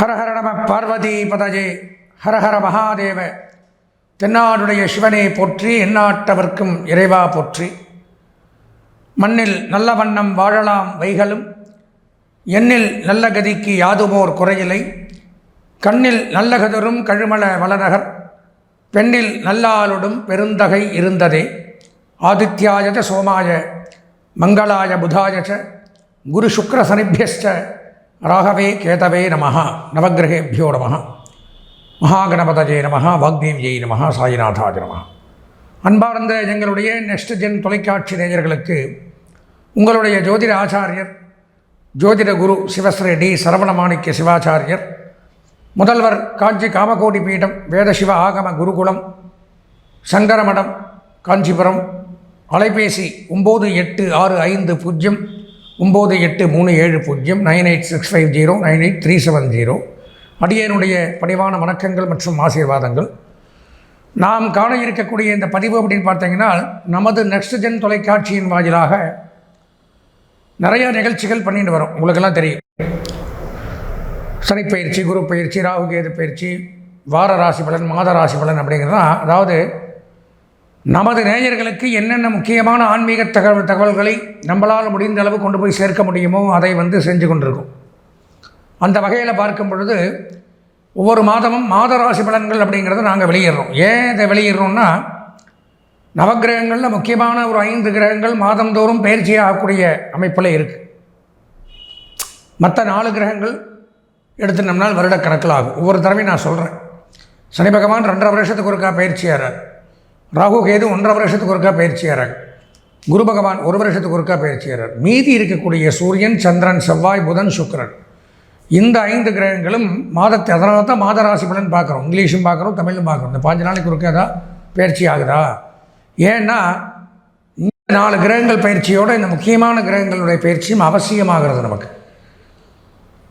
ஹரஹர நம பார்வதி பதஜே. ஹரஹர மகாதேவ. தென்னாடுடைய சிவனை போற்றி எந்நாட்டவர்க்கும் இறைவா போற்றி. மண்ணில் நல்ல வண்ணம் வாழலாம் வைகளும். எண்ணில் நல்ல கதிக்கு யாதுமோர் குறையிலை. கண்ணில் நல்ல கதரும் கழுமல வளநகர். பெண்ணில் நல்லாளுடும் பெருந்தகை இருந்ததே. ஆதித்யாயஜ சோமாய மங்களாய புதாயச்ச குரு சுக்கர சனிபியஸ்ட ராகவே கேதவே நம நவகிரகேபியோ நம மகாகணபதஜே நம வாக்தேவியை நம சாயிநாதாஜ நம அன்பார்ந்த எங்களுடைய நெக்ஸ்ட் ஜென் தொலைக்காட்சி நேயர்களுக்கு உங்களுடைய ஜோதிட ஆச்சாரியர் ஜோதிட குரு சிவஸ்ரீ டி சரவணமாணிக்க சிவாச்சாரியர் முதல்வர் காஞ்சி காமகோடி பீடம் வேதசிவ ஆகம குருகுலம் சங்கரமடம் காஞ்சிபுரம் அலைபேசி ஒம்பது எட்டு ஆறு ஐந்து பூஜ்ஜியம் ஒம்பது எட்டு மூணு ஏழு பூஜ்ஜியம் nine eight six five zero nine eight three seven zero. அடியனுடைய பணிவான வணக்கங்கள் மற்றும் ஆசீர்வாதங்கள். நாம் காண இருக்கக்கூடிய இந்த பதிவு அப்படின்னு பார்த்தீங்கன்னா நமது நெக்ஸ்ட் ஜென் தொலைக்காட்சியின் வாயிலாக நிறைய நிகழ்ச்சிகள் பண்ணிட்டு வரோம். உங்களுக்கெல்லாம் தெரியும். சனிப்பயிற்சி குரு பயிற்சி ராகுகேது பயிற்சி வார ராசி பலன் மாத ராசி பலன் அப்படிங்கிறதான் அதாவது நமது நேயர்களுக்கு என்னென்ன முக்கியமான ஆன்மீக தகவல் தகவல்களை நம்மளால் முடிந்த அளவு கொண்டு போய் சேர்க்க முடியுமோ அதை வந்து செஞ்சு கொண்டிருக்கும். அந்த வகையில் பார்க்கும் பொழுது ஒவ்வொரு மாதமும் மாத ராசி பலன்கள் அப்படிங்கிறத நாங்கள் வெளியிடுறோம். ஏன் இதை வெளியிடுறோம்னா நவக்கிரகங்களில் முக்கியமான ஒரு ஐந்து கிரகங்கள் மாதந்தோறும் பயிற்சியாகக்கூடிய அமைப்பில் இருக்குது மற்ற நாலு கிரகங்கள் எடுத்துனோம்னால் வருடக்கணக்கில் ஆகும். ஒவ்வொரு தடவையும் நான் சொல்கிறேன் சனி பகவான் ரெண்டரை வருஷத்துக்கு ஒருக்கா பயிற்சியாகிறார் ராகு கேது ஒன்றரை வருஷத்துக்கு ஒருக்கா பயிற்சியாகிறாங்க குரு பகவான் ஒரு வருஷத்துக்கு ஒருக்கா பயிற்சியாகிறார் மீதி இருக்கக்கூடிய சூரியன் சந்திரன் செவ்வாய் புதன் சுக்கரன். இந்த ஐந்து கிரகங்களும் மாதத்தை அதனால தான் மாத ராசி பலன் பார்க்குறோம். இங்கிலீஷும் பார்க்குறோம் தமிழும் பார்க்குறோம். இந்த பாஞ்சு நாளைக்கு ஒருக்கா தான் பயிற்சி ஆகுதா? ஏன்னா இந்த நாலு கிரகங்கள் பயிற்சியோடு இந்த முக்கியமான கிரகங்களுடைய பயிற்சியும் அவசியமாகிறது நமக்கு.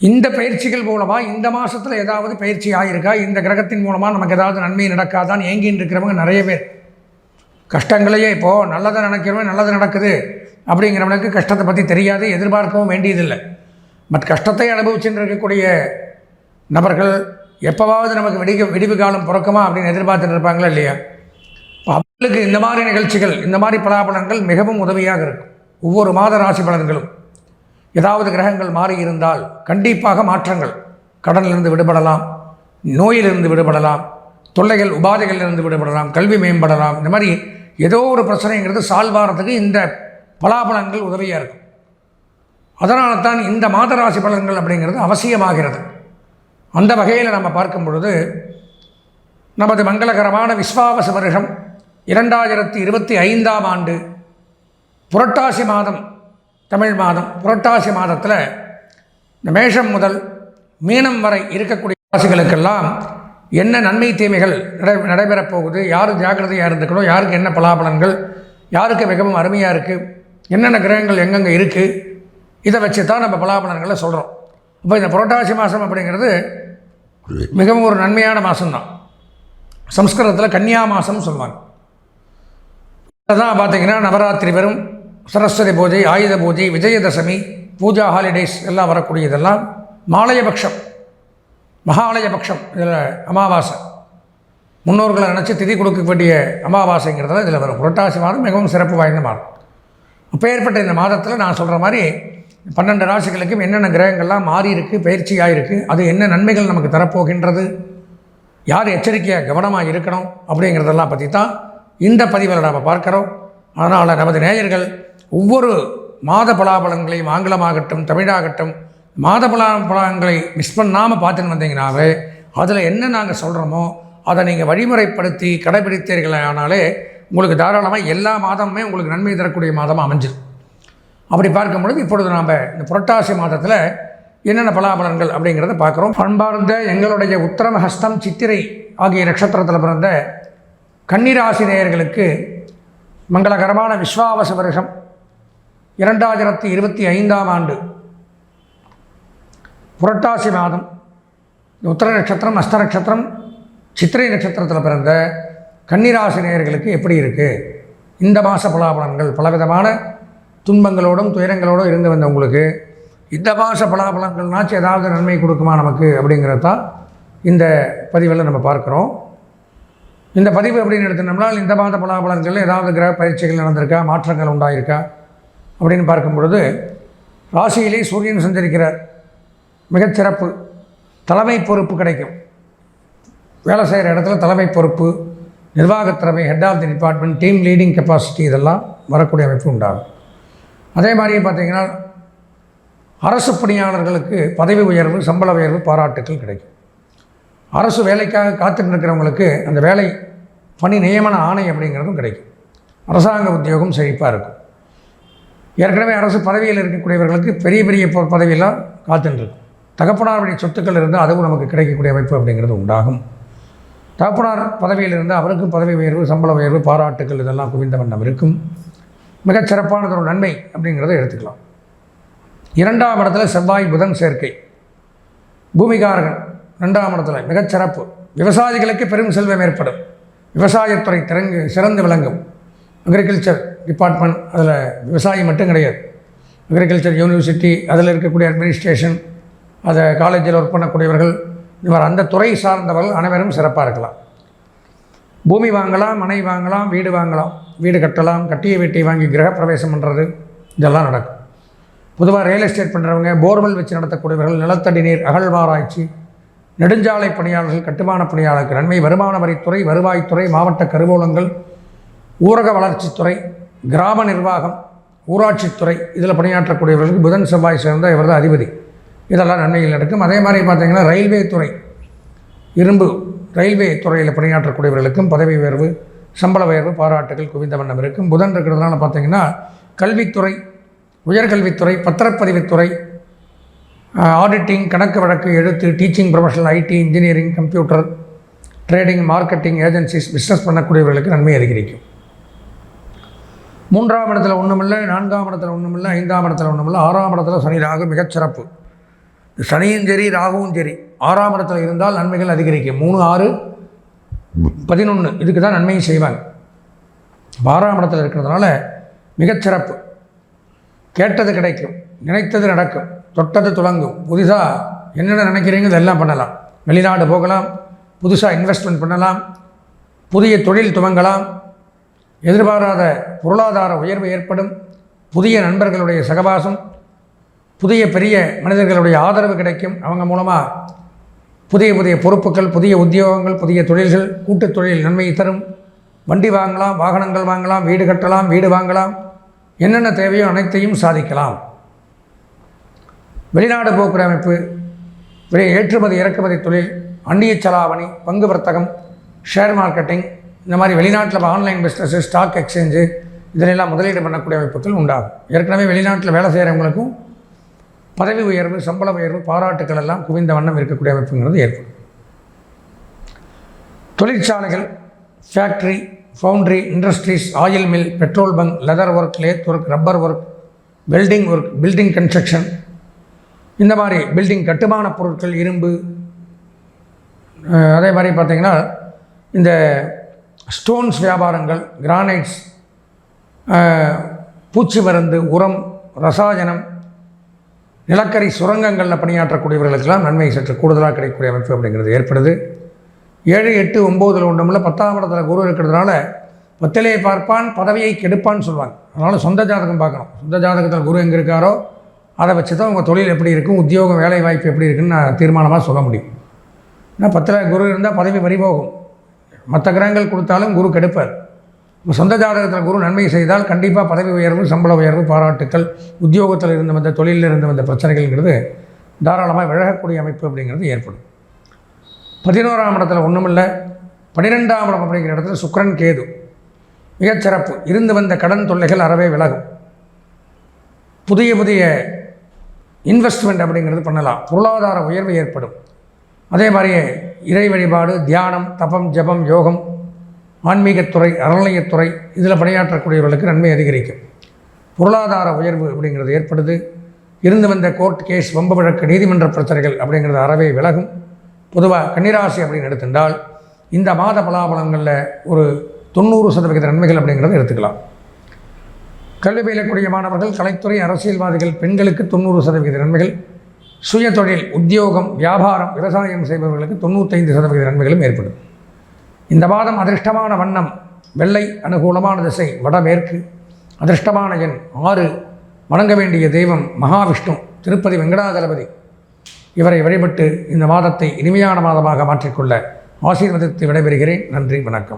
இந்த பயிற்சிகள் மூலமாக இந்த மாதத்தில் ஏதாவது பயிற்சி ஆகியிருக்கா இந்த கிரகத்தின் மூலமாக நமக்கு ஏதாவது நன்மை நடக்காதான்னு ஏங்கின்னு இருக்கிறவங்க நிறைய பேர். கஷ்டங்களையே இப்போது நல்லதை நினைக்கிறவன் நல்லது நடக்குது அப்படிங்கிறவனுக்கு கஷ்டத்தை பற்றி தெரியாது எதிர்பார்க்கவும் வேண்டியதில்லை. பட் கஷ்டத்தை அனுபவிச்சுட்டு இருக்கக்கூடிய நபர்கள் எப்போவாவது நமக்கு விடிக விடிவு காலம் பிறக்குமா அப்படின்னு எதிர்பார்த்துட்டு இருப்பாங்களா இல்லையா? இப்போ அவங்களுக்கு இந்த மாதிரி நிகழ்ச்சிகள் இந்த மாதிரி பலாபலன்கள் மிகவும் உதவியாக இருக்கும். ஒவ்வொரு மாத ராசி பலன்களும். ஏதாவது கிரகங்கள் மாறி இருந்தால் கண்டிப்பாக மாற்றங்கள். கடனிலிருந்து விடுபடலாம் நோயிலிருந்து விடுபடலாம் தொல்லைகள் உபாதைகளிலிருந்து விடுபடலாம் கல்வி மேம்படலாம். இந்த மாதிரி ஏதோ ஒரு பிரச்சனைங்கிறது சால்வ் ஆகிறதுக்கு இந்த பலாபலன்கள் உதவியாக இருக்கும். அதனால தான் இந்த மாத ராசி பலன்கள் அப்படிங்கிறது அவசியமாகிறது. அந்த வகையில் நம்ம பார்க்கும் பொழுது நமது மங்களகரமான விஸ்வாவச வருஷம் இரண்டாயிரத்தி இருபத்தி ஐந்தாம் ஆண்டு புரட்டாசி மாதம் தமிழ் மாதம் புரட்டாசி மாதத்தில் இந்த மேஷம் முதல் மீனம் வரை இருக்கக்கூடிய ராசிகளுக்கெல்லாம் என்ன நன்மை தீமைகள் நடை நடைபெறப் போகுது யார் ஜாக்கிரதையாக இருந்துக்கணும்? யாருக்கு என்ன பலாபலன்கள்? யாருக்கு மிகவும் அருமையாக இருக்குது என்னென்ன கிரகங்கள் எங்கெங்கே இருக்குது இதை வச்சு தான் நம்ம பலாபலன்களை சொல்கிறோம் இப்போ இந்த புரட்டாசி மாதம் அப்படிங்கிறது மிகவும் ஒரு நன்மையான மாதம்தான் சம்ஸ்கிருதத்தில் கன்னியா மாதம்னு சொல்லுவாங்க. தான் பார்த்தீங்கன்னா நவராத்திரி வரும் சரஸ்வதி பூஜை ஆயுத பூஜை விஜயதசமி பூஜா ஹாலிடேஸ் எல்லாம் வரக்கூடியதெல்லாம் மாலையபக்ஷம். மகாலய பட்சம் இதில் அமாவாசை. முன்னோர்களை நினச்சி திதி கொடுக்க வேண்டிய அமாவாசைங்கிறதுல இதில் வரும். புரட்டாசி மாதம் மிகவும் சிறப்பு வாய்ந்த மாதம். அப்பேற்பட்ட இந்த மாதத்தில் நான் சொல்கிற மாதிரி பன்னெண்டு ராசிகளுக்கும் என்னென்ன கிரகங்கள்லாம் மாறி இருக்கு பயிற்சியாக இருக்குது அது என்ன நன்மைகள் நமக்கு தரப்போகின்றது யார் எச்சரிக்கையாக கவனமாக இருக்கணும் அப்படிங்கிறதெல்லாம் பற்றி தான் இந்த பதிவில் நாம் பார்க்குறோம். அதனால் நமது நேயர்கள் ஒவ்வொரு மாத பலாபலங்களையும் ஆங்கிலமாகட்டும் தமிழாகட்டும் மாத பலா பலன்களை மிஸ் பண்ணாமல் பார்த்துன்னு வந்தீங்கன்னாவே அதில் என்ன நாங்கள் சொல்கிறோமோ அதை நீங்கள் வழிமுறைப்படுத்தி கடைபிடித்தீர்களானாலே உங்களுக்கு தாராளமாக எல்லா மாதமுமே உங்களுக்கு நன்மை தரக்கூடிய மாதமாக அமைஞ்சிடும் அப்படி பார்க்கும் பொழுது இப்பொழுது நாம் இந்த புரட்டாசி மாதத்தில் என்னென்ன பலாபலன்கள் அப்படிங்கிறத பார்க்குறோம். பண்பார்ந்த எங்களுடைய உத்தரமஹஸ்தம் சித்திரை ஆகிய நட்சத்திரத்தில் பிறந்த கன்னிராசி நேயர்களுக்கு மங்களகரமான விஸ்வாவச வருஷம் இரண்டாயிரத்தி இருபத்தி ஐந்தாம் ஆண்டு. புரட்டாசி மாதம் உத்தர நட்சத்திரம் அஸ்த நட்சத்திரம் சித்திரை நட்சத்திரத்தில் பிறந்த கன்னிராசி நேயர்களுக்கு எப்படி இருக்குது இந்த மாத பலாபலன்கள் பலவிதமான துன்பங்களோடும் துயரங்களோடும் இருந்து வந்த உங்களுக்கு இந்த மாத பலாபலங்கள்னாச்சும் ஏதாவது நன்மை கொடுக்குமா நமக்கு அப்படிங்கிறது தான் இந்த பதிவில் நம்ம பார்க்குறோம். இந்த பதிவு அப்படின்னு எடுத்துனோம்னால் இந்த மாத பலாபலன்கள் ஏதாவது கிரக பரீட்சைகள் நடந்திருக்கா மாற்றங்கள் உண்டாயிருக்கா அப்படின்னு பார்க்கும் பொழுது ராசியிலே சூரியன் சஞ்சரிக்கிறார். மிகச்சிறப்பு. தலைமை பொறுப்பு கிடைக்கும். வேலை செய்கிற இடத்துல தலைமை பொறுப்பு நிர்வாகத்திறமை head of the department team leading capacity இதெல்லாம் வரக்கூடிய அமைப்பு உண்டாகும். அதே மாதிரியே பார்த்திங்கன்னா அரசு பணியாளர்களுக்கு பதவி உயர்வு சம்பள உயர்வு பாராட்டுக்கள் கிடைக்கும். அரசு வேலைக்காக காத்துட்டு இருக்கிறவங்களுக்கு அந்த வேலை பணி நியமன ஆணை அப்படிங்கிறதும் கிடைக்கும். அரசாங்க உத்தியோகம் செழிப்பாக இருக்கும். ஏற்கனவே அரசு பதவியில் இருக்கக்கூடியவர்களுக்கு பெரிய பெரிய பதவியெல்லாம் காத்துட்டுருக்கும் தகப்பனாருடைய சொத்துக்கள் இருந்தால் அதுவும் நமக்கு கிடைக்கக்கூடிய அமைப்பு அப்படிங்கிறது உண்டாகும். தகப்பனார் பதவியில் இருந்தால் அவருக்கும் பதவி உயர்வு சம்பள உயர்வு பாராட்டுக்கள் இதெல்லாம் குவிந்த வண்ணம் இருக்கும். மிகச்சிறப்பானதொரு ஒரு நன்மை அப்படிங்கிறத எடுத்துக்கலாம். இரண்டாம் இடத்துல செவ்வாய் புதன் சேர்க்கை. பூமிகாரகன் ரெண்டாம் இடத்துல மிகச்சிறப்பு விவசாயிகளுக்கு பெரும் செல்வம் ஏற்படும். விவசாயத்துறை திறங்கு சிறந்து விளங்கும். அக்ரிகல்ச்சர் டிபார்ட்மெண்ட் அதில் விவசாயம் மட்டும் கிடையாது. அக்ரிகல்ச்சர் யூனிவர்சிட்டி அதில் இருக்கக்கூடிய அட்மினிஸ்ட்ரேஷன் அதை காலேஜில் ஒர்க் பண்ணக்கூடியவர்கள் இவர் அந்த துறை சார்ந்தவர்கள் அனைவரும் சிறப்பாக இருக்கலாம். பூமி வாங்கலாம் மனை வாங்கலாம் வீடு வாங்கலாம். வீடு கட்டலாம் கட்டிய வீட்டை வாங்கி கிரகப்பிரவேசம் பண்ணுறது இதெல்லாம் நடக்கும். பொதுவாக ரியல் எஸ்டேட் பண்ணுறவங்க போர்வெல் வச்சு நடத்தக்கூடியவர்கள் நிலத்தடி நீர் அகழ்வாராய்ச்சி நெடுஞ்சாலை பணியாளர்கள் கட்டுமான பணியாளர்கள் நன்மை வருமான வரித்துறை வருவாய்த்துறை மாவட்ட கருவூலங்கள் ஊரக வளர்ச்சித்துறை கிராம நிர்வாகம் ஊராட்சித்துறை இதில் பணியாற்றக்கூடியவர்களுக்கு புதன் செவ்வாய் சேர்ந்த இவர் தான் அதிபதி. இதெல்லாம் நன்மைகள் நடக்கும். அதே மாதிரி பார்த்தீங்கன்னா ரயில்வே துறை இரும்பு ரயில்வே துறையில் பணியாற்றக்கூடியவர்களுக்கும் பதவி உயர்வு சம்பள உயர்வு பாராட்டுகள் குவிந்த வண்ணம் இருக்கும். புதன் இருக்கிறதுனால பார்த்தீங்கன்னா கல்வித்துறை உயர்கல்வித்துறை பத்திரப்பதிவுத்துறை ஆடிட்டிங் கணக்கு வழக்கு எழுத்து teaching professional IT engineering computer trading marketing agencies business பண்ணக்கூடியவர்களுக்கு நன்மை அதிகரிக்கும். மூன்றாம் இடத்துல ஒன்றுமில்லை நான்காம் இடத்துல ஒன்றுமில்லை ஐந்தாம் இடத்துல ஒன்றுமில்லை ஆறாம் இடத்துல சனி ராகு மிகச்சிறப்பு. சனியும் சரி ராகுவும் சரி ஆறாம் இடத்துல இருந்தால் நன்மைகள் அதிகரிக்கும். மூணு ஆறு பதினொன்று இதுக்கு தான் நன்மையும் செய்வாங்க. ஆறாம் இடத்துல இருக்கிறதுனால மிகச்சிறப்பு கேட்டது கிடைக்கும் நினைத்தது நடக்கும் தொட்டது துளங்கும். புதுசாக என்னென்ன நினைக்கிறீங்க இதெல்லாம் பண்ணலாம். வெளிநாடு போகலாம் புதுசாக இன்வெஸ்ட்மெண்ட் பண்ணலாம் புதிய தொழில் துவங்கலாம் எதிர்பாராத பொருளாதார உயர்வு ஏற்படும் புதிய நண்பர்களுடைய சகவாசம் புதிய பெரிய மனிதர்களுடைய ஆதரவு கிடைக்கும். அவங்க மூலமாக புதிய புதிய பொறுப்புகள் புதிய உத்தியோகங்கள் புதிய தொழில்கள் கூட்டுத் தொழில் நன்மையை தரும். வண்டி வாங்கலாம் வாகனங்கள் வாங்கலாம் வீடு கட்டலாம் வீடு வாங்கலாம். என்னென்ன தேவையோ அனைத்தையும் சாதிக்கலாம். வெளிநாடு போக்குவரத்து அமைப்பு வெளி ஏற்றுமதி இறக்குமதி தொழில் அந்நிய செலாவணி பங்கு வர்த்தகம் ஷேர் மார்க்கெட்டிங் இந்த மாதிரி வெளிநாட்டில் ஆன்லைன் பிஸ்னஸ்ஸு ஸ்டாக் எக்ஸ்சேஞ்சு இதிலெல்லாம் முதலீடு பண்ணக்கூடிய அமைப்புகள் உண்டாகும். ஏற்கனவே வெளிநாட்டில் வேலை செய்கிறவங்களுக்கும் பதவி உயர்வு சம்பள உயர்வு பாராட்டுக்கள் எல்லாம் குவிந்த வண்ணம் இருக்கக்கூடிய அமைப்புங்கிறது ஏற்படும். தொழிற்சாலைகள் factory foundry industries oil mill petrol bunk leather work lathe work rubber work welding work building construction இந்த மாதிரி பில்டிங் கட்டுமான பொருட்கள் இரும்பு அதே மாதிரி பார்த்திங்கன்னா இந்த ஸ்டோன்ஸ் வியாபாரங்கள் கிரானைட்ஸ் பூச்சி மருந்து உரம் ரசாயனம் நிலக்கரி சுரங்கங்களில் பணியாற்றக்கூடியவர்களுக்கெல்லாம் நன்மை சற்று கூடுதலாக கிடைக்கக்கூடிய அமைப்பு அப்படிங்கிறது ஏற்படுது. ஏழு எட்டு ஒம்போதில் ஒன்றுமில்ல பத்தாம் இடத்துல குரு இருக்கிறதுனால பத்திலே பார்ப்பான் பதவியை கெடுப்பான்னு சொல்லுவாங்க. அதனால் சொந்த ஜாதகம் பார்க்கணும். சொந்த ஜாதகத்தில் குரு எங்கே இருக்காரோ அதை வச்சு தான் உங்கள் தொழில் எப்படி இருக்கும் உத்தியோகம் வேலை வாய்ப்பு எப்படி இருக்குன்னு நான் தீர்மானமாக சொல்ல முடியும். ஏன்னா பத்தில் குரு இருந்தால் பதவி பறிபோகும். மற்ற கிரகங்கள் கொடுத்தாலும் குரு கெடுப்பார். சொந்த ஜாதகத்தில் குரு நன்மை செய்தால் கண்டிப்பாக பதவி உயர்வு சம்பள உயர்வு பாராட்டுக்கள் உத்தியோகத்தில் இருந்து வந்த தொழிலில் இருந்து வந்த பிரச்சனைகள்ங்கிறது தாராளமாக விலகக்கூடிய அமைப்பு அப்படிங்கிறது ஏற்படும். பதினோராம் இடத்துல ஒன்றுமில்லை பன்னிரெண்டாம் இடம் அப்படிங்கிற இடத்துல சுக்கிரன் கேது. மிகச்சிறப்பு. இருந்து வந்த கடன் தொல்லைகள் அறவே விலகும். புதிய புதிய இன்வெஸ்ட்மெண்ட் அப்படிங்கிறது பண்ணலாம். பொருளாதார உயர்வு ஏற்படும். அதே மாதிரியே இறை வழிபாடு தியானம் தபம் ஜபம் யோகம் ஆன்மீகத்துறை அறநிலையத்துறை இதில் பணியாற்றக்கூடியவர்களுக்கு நன்மை அதிகரிக்கும். பொருளாதார உயர்வு அப்படிங்கிறது ஏற்படுது. இருந்து வந்த கோர்ட் கேஸ் வம்பு வழக்கு நீதிமன்ற பிரச்சனைகள் அப்படிங்கிறது அறவே விலகும். பொதுவாக கன்னிராசி அப்படின்னு எடுத்துட்டால் இந்த மாத பலாபலங்களில் ஒரு தொண்ணூறு சதவிகித நன்மைகள் அப்படிங்கிறத எடுத்துக்கலாம். கல்வி பயிலக்கூடிய மாணவர்கள் கலைத்துறை அரசியல்வாதிகள் பெண்களுக்கு தொண்ணூறு சதவீத நன்மைகள். சுய தொழில் உத்தியோகம் வியாபாரம் விவசாயம் செய்பவர்களுக்கு தொண்ணூத்தைந்து சதவிகித நன்மைகளும் ஏற்படும். இந்த மாதம் அதிர்ஷ்டமான வண்ணம் வெள்ளை அனுகூலமான திசை வடமேற்கு. அதிர்ஷ்டமான எண் ஆறு. வணங்க வேண்டிய தெய்வம் மகாவிஷ்ணு திருப்பதி வெங்கடாதளபதி இவரை வழிபட்டு இந்த மாதத்தை இனிமையான மாதமாக மாற்றிக்கொள்ள ஆசீர்வதித்து விடைபெறுகிறேன். நன்றி வணக்கம்.